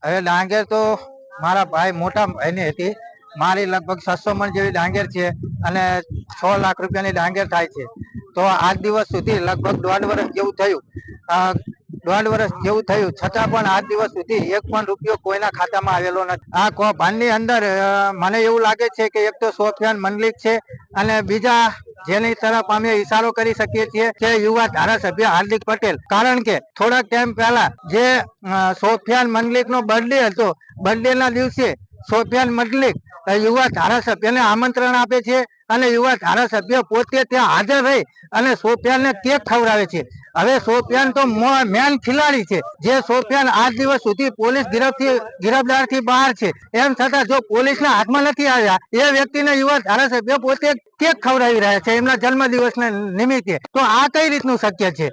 હવે ડાંગર તો મારા ભાઈ મોટા ભાઈની હતી. મારી લગભગ છસો મણ જેવી ડાંગર છે અને છ લાખ રૂપિયાની ડાંગર થાય છે. તો આજ દિવસ સુધી લગભગ દોઢ વર્ષ જેવું થયું. દોઢ વર્ષ જેવું થયું. છતાં પણ આજ દિવસ સુધી એક પણ રૂપિયો કોઈના ખાતામાં આવેલો નથી. આ કૌભાંડની અંદર મને એવું લાગે છે કે એક તો સોફિયાન મંડલિક છે અને બીજા જેની તરફ અમે ઈશારો કરી શકીએ છીએ કે યુવા ધારાસભ્ય હાર્દિક પટેલ. કારણ કે થોડાક ટાઈમ પહેલા જે સોફિયાન મંડલિક નો બર્થડે હતો બર્થડે ના દિવસે સોફિયાન મંડલિક યુવા ધારાસભ્યને આમંત્રણ આપે છે અને યુવા ધારાસભ્ય પોતે ત્યાં હાજર રહી અને સોફિયાનને કેક ખવડાવે છે. હવે સોપિયાન તો મેન ખિલાડી છે. જે સોફિયાન આજ દિવસ સુધી પોલીસ ગિરફથી, ગિરફદારથી બહાર છે. એમ છતાં જો પોલીસના હાથમાં નથી આવ્યા, એ વ્યક્તિને યુવા ધારાસભ્ય પોતે કેક ખવડાવી રહ્યા છે એમના જન્મદિવસના નિમિત્તે. તો આ કઈ રીતનું શક્ય છે?